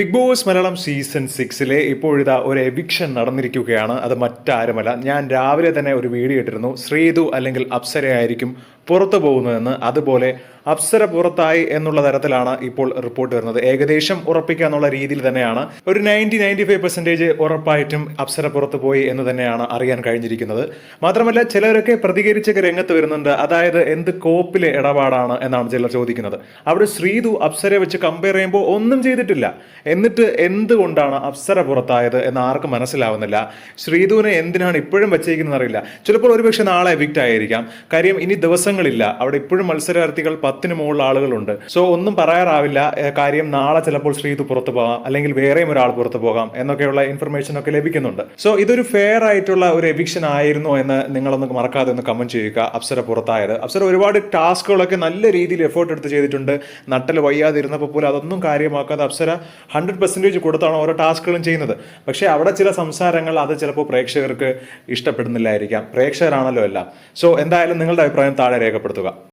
Big boss Malayalam season സിക്സിലെ ഇപ്പോഴിതാ ഒരു എവിക്ഷൻ നടന്നിരിക്കുകയാണ്. അത് മറ്റാരുമല്ല. ഞാൻ രാവിലെ തന്നെ ഒരു വീഡിയോ ഇട്ടിരുന്നു. ശ്രീതു അല്ലെങ്കിൽ അപ്സരയായിരിക്കും പുറത്തു പോകുന്നതെന്ന്. അതുപോലെ അപ്സര പുറത്തായി എന്നുള്ള തരത്തിലാണ് ഇപ്പോൾ റിപ്പോർട്ട് വരുന്നത്. ഏകദേശം ഉറപ്പിക്കുക എന്നുള്ള രീതിയിൽ തന്നെയാണ്. ഒരു നയന്റി നയന്റി ഫൈവ് പെർസെന്റേജ് ഉറപ്പായിട്ടും അപ്സര പുറത്ത് പോയി എന്ന് തന്നെയാണ് അറിയാൻ കഴിഞ്ഞിരിക്കുന്നത്. മാത്രമല്ല ചിലരൊക്കെ പ്രതികരിച്ചൊക്കെ രംഗത്ത് വരുന്നുണ്ട്. അതായത് എന്ത് കോപ്പിലെ ഇടപാടാണ് എന്നാണ് ചിലർ ചോദിക്കുന്നത്. അവിടെ ശ്രീതു അപ്സരയെ വെച്ച് കമ്പയർ ചെയ്യുമ്പോൾ ഒന്നും ചെയ്തിട്ടില്ല. എന്നിട്ട് എന്തുകൊണ്ടാണ് അപ്സര പുറത്തായത് എന്ന് ആർക്കും മനസ്സിലാവുന്നില്ല. ശ്രീതുവിനെ എന്തിനാണ് ഇപ്പോഴും വെച്ചേക്കുന്നത് അറിയില്ല ചിലപ്പോൾ ഒരുപക്ഷെ നാളെ എവിക്റ്റ് ആയിരിക്കാം. കാര്യം ഇനി ദിവസങ്ങളില്ല. അവിടെ ഇപ്പോഴും മത്സരാർത്ഥികൾ പത്തിന് മുകളിൽ ആളുകളുണ്ട്. സോ ഒന്നും പറയാറാവില്ല. കാര്യം നാളെ ചിലപ്പോൾ ശ്രീത് പുറത്തു പോകാം. അല്ലെങ്കിൽ വേറെയും ഒരാൾ പുറത്തു പോകാം എന്നൊക്കെയുള്ള ഇൻഫർമേഷൻ ഒക്കെ ലഭിക്കുന്നുണ്ട്. സോ ഇതൊരു ഫെയർ ആയിട്ടുള്ള ഒരു എവിക്ഷൻ ആയിരുന്നു എന്ന് നിങ്ങളൊന്ന് മറക്കാതെ ഒന്ന് കമന്റ് ചെയ്യുക. അപ്സര പുറത്തായത്. അപ്സര ഒരുപാട് ടാസ്കുകളൊക്കെ നല്ല രീതിയിൽ എഫേർട്ട് എടുത്ത് ചെയ്തിട്ടുണ്ട്. നട്ടൽ വയ്യാതിരുന്നപ്പോൾ പോലും അതൊന്നും കാര്യമാക്കാതെ അപ്സര ഹൺഡ്രഡ് പെർസെന്റേജ് കൊടുത്താണ് ഓരോ ടാസ്കുകളും ചെയ്യുന്നത്. പക്ഷേ അവിടെ ചില സംസാരങ്ങൾ അത് ചിലപ്പോൾ പ്രേക്ഷകർക്ക് ഇഷ്ടപ്പെടുന്നില്ലായിരിക്കാം. പ്രേക്ഷകരാണല്ലോ എല്ലാം. സോ എന്തായാലും നിങ്ങളുടെ അഭിപ്രായം താഴെ രേഖപ്പെടുത്തുക.